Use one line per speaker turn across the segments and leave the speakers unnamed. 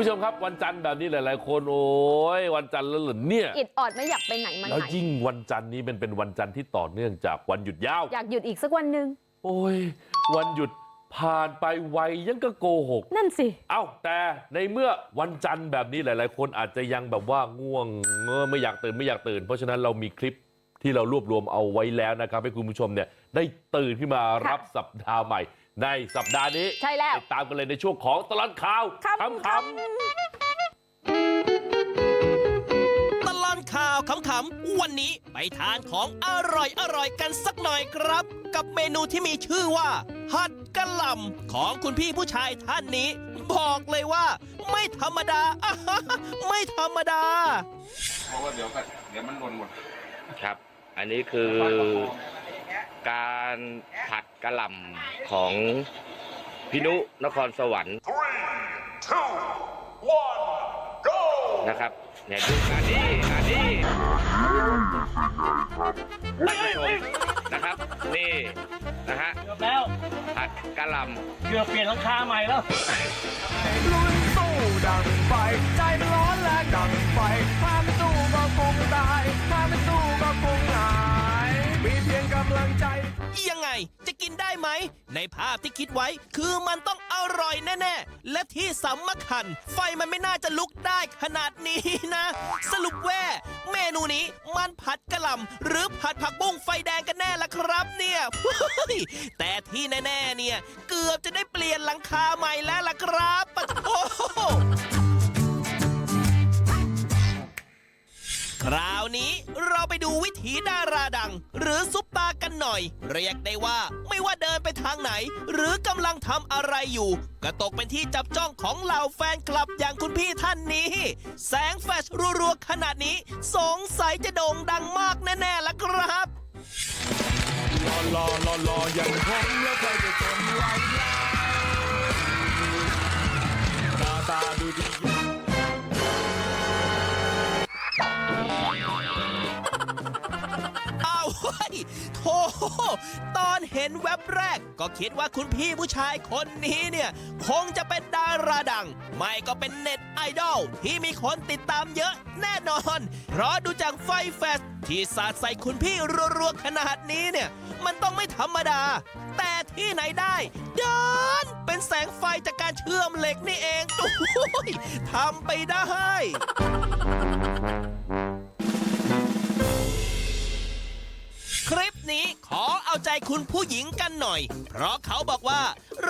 ผู้ชมครับวันจันทร์แบบนี้หลายๆคนโอ้ยวันจันทร์แล้วเหรอเนี่ย
อิดออดไม่อยากไปไหนมา
แล้ว
ไหน
ยิ่งวันจันทร์นี้เป็นเป็นวันจันทร์ที่ต่อเนื่องจากวันหยุดยาว
อยากหยุดอีกสักวันหนึ่ง
โอ้ยวันหยุดผ่านไปไวยังก็โกหก
นั่นสิ
เอ้าแต่ในเมื่อวันจันทร์แบบนี้หลาย ๆ คนอาจจะยังแบบว่าง่วงเงอไม่อยากตื่นไม่อยากตื่น เพราะฉะนั้นเรามีคลิปที่เรารวบรวมเอาไว้แล้วนะครับให้คุณผู้ชมเนี่ยได้ตื่นขึ้นมารับสัปดาห์ใหม่ ในสัปดาห์นี้
ใช่แล้ว
ติดตามกันเลยในช่วงของตลอดข่าว
คำ
คำ
ตลอดข่าวขำๆวันนี้ไปทานของอร่อยอร่อยๆกันสักหน่อยครับ กับเมนูที่มีชื่อว่าหัดกะหล่ำของคุณพี่ผู้ชายท่านนี้ บอกเลยว่า ไม่ธรรมดาอ่าฮะไม่ธรรมดา
เพราะว่าเดี๋ยวก็เดี๋ยวมันหล่นหมด
ครับ อันนี้คือ การผัดกะหล่ำของพินุนครสวรรค์ นะครับเนี่ยดูงานนี้งานนี้ท่านผู้ชมนะครับ นี่นะฮะ
เกือบแล้ว
ผัดกะหล่
เกือบเปลี่ยนหลังคาใหม่แล้ว
ลุ้นสู้ดังไฟ กำลังใจ
ยังไงจะกินได้ไหม ในภาพที่คิดไว้คือมันต้องอร่อยแน่ๆ และที่สำคัญ ไฟมันไม่น่าจะลุกได้ขนาดนี้นะ สรุปแว่าเมนูนี้มันผัดกะหล่ำหรือผัดผักบุ้งไฟแดงกันแน่ล่ะครับเนี่ยเฮ้ยแต่ที่แน่ๆเนี่ย เกือบจะได้เปลี่ยนหลังคาใหม่แล้วล่ะครับปะโถคราว นี้เราไปดูวิถีดาราดัง หรือซุปตากันหน่อย เรียกได้ว่าไม่ว่าเดินไปทางไหน หรือกำลังทำอะไรอยู่ ก็ตกเป็นที่จับจ้องของเหล่าแฟนคลับอย่างคุณพี่ท่านนี้ แสงแฟลชรัวๆขนาดนี้ สงสัยจะโด่งดังมากแน่ๆละครับ
รอรอรออย่างผมแล้วใครจะทนไหวล่ะหน้าตาดูดี
โถตอนเห็นแว็บแรกก็คิดว่าคุณพี่ผู้ชายคนนี้เนี่ยคงจะเป็นดาราดัง ไม่ก็เป็นเน็ตไอดอลที่มีคนติดตามเยอะแน่นอน เพราะดูจากไฟแฟชที่สาดใส่คุณพี่รัวๆขนาดนี้เนี่ย มันต้องไม่ธรรมดา แต่ที่ไหนได้เดันเป็นแสงไฟจากการเชื่อมเหล็กนี่เองโอ้ยทำไปได้ นี้ขอเอาใจคุณผู้หญิงกันหน่อย เพราะเขาบอกว่า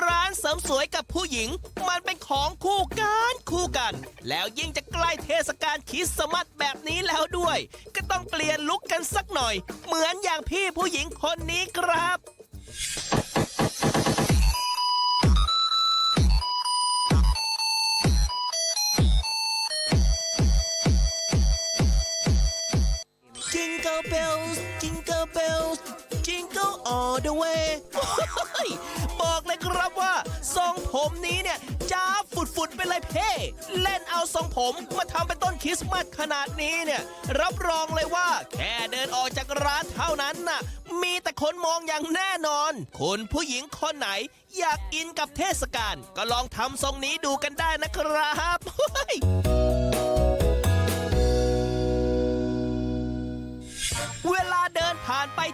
ร้านเสริมสวยกับผู้หญิง มันเป็นของคู่กันคู่กัน แล้วยิ่งจะใกล้เทศกาลคริสต์มาสแบบนี้แล้วด้วย ก็ต้องเปลี่ยนลุคกันสักหน่อย เหมือนอย่างพี่ผู้หญิงคนนี้ครับ Jingle bell bells Jingle all the way โอ้ยบอกเลยครับว่า ทรงผมนี้เนี่ยจ้าฟุดฟุดไปเลยเพ่ เล่นเอาทรงผมมาทำเป็นต้นคริสต์มาสขนาดนี้เนี่ย รับรองเลยว่า แค่เดินออกจากร้านเท่านั้นน่ะ มีแต่คนมองอย่างแน่นอน คุณผู้หญิงคนไหน อยากอินกับเทศกาลก็ลองทำทรงนี้ดูกันได้นะครับ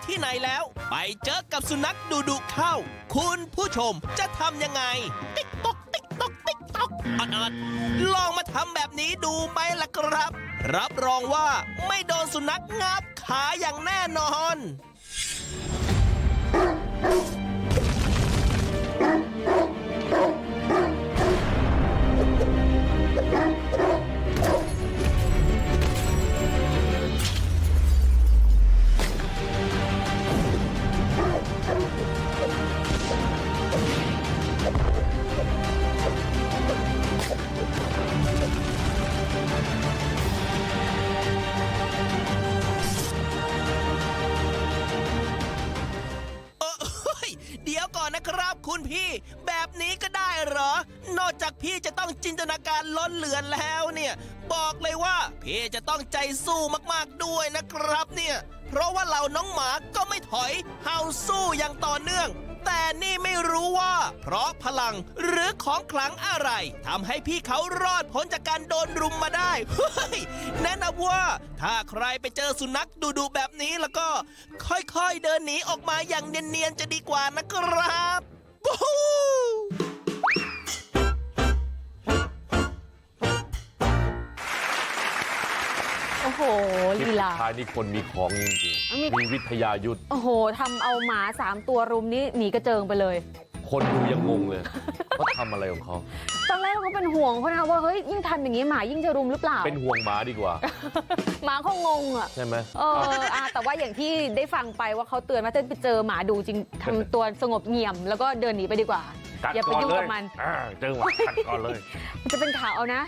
ที่ไหนแล้ว ไปเจอกับสุนัขดุดุเข้า คุณผู้ชมจะทำยังไง ติ๊กตอกติ๊กตอกติ๊กตอกอดลองมาทำแบบนี้ดูไหมล่ะครับ รับรองว่าไม่โดนสุนัขงับขาอย่างแน่นอน คุณพี่แบบนี้ก็ได้เหรอนอกจากพี่จะต้องจินตนาการล้นเหลือแล้วเนี่ย บอกเลยว่าพี่จะต้องใจสู้มากๆด้วยนะครับเนี่ย เพราะว่าเหล่าน้องหมาก็ไม่ถอยเห่าสู้อย่างต่อเนื่อง แต่นี่ไม่รู้ว่า เพราะพลังหรือของขลังอะไรทำให้พี่เขารอดพ้นจากการโดนรุมมาได้เฮ้ยแนะนำว่า ถ้าใครไปเจอสุนัขดุๆแบบนี้แล้วก็ ค่อยๆเดินหนีออกมาอย่างเนียนๆจะดีกว่านะครับ
โอ้โห
คลิป
ลี
สุ
ลา
ดท้ายนี่คนมีของจริง
มี
ๆมีวิทยายุทธ
โอ้โหทำเอาหมาสามตัวรุมนี่หนีกระเจิงไปเลย
คนดูยังงงเลยว่าทำอะไรของเขา
ตอนแรก เราก็เป็นห่วงเขานะว่าเฮ้ยยิ่งทำอย่างนี้หมายิ่งจะรุมหรือเปล่า
เป็นห่วงหมาดีกว่า
หมาเขางงอะ
ใช่ไหม
เอออะแต่ว่าอย่างที่ได้ฟังไปว่าเขาเตือนว่าถ้าไปเจอหมาดูจริงทำตัวสงบเงียบแล้วก็เดินหนีไปดีกว่า
กัด
อย่าไป
ก่อน
ยุ่ง
เล
กั
ย
บมัน
อ่าเจอหมากัดก่อนเลย
มันจะเป็นข่าวเอานะ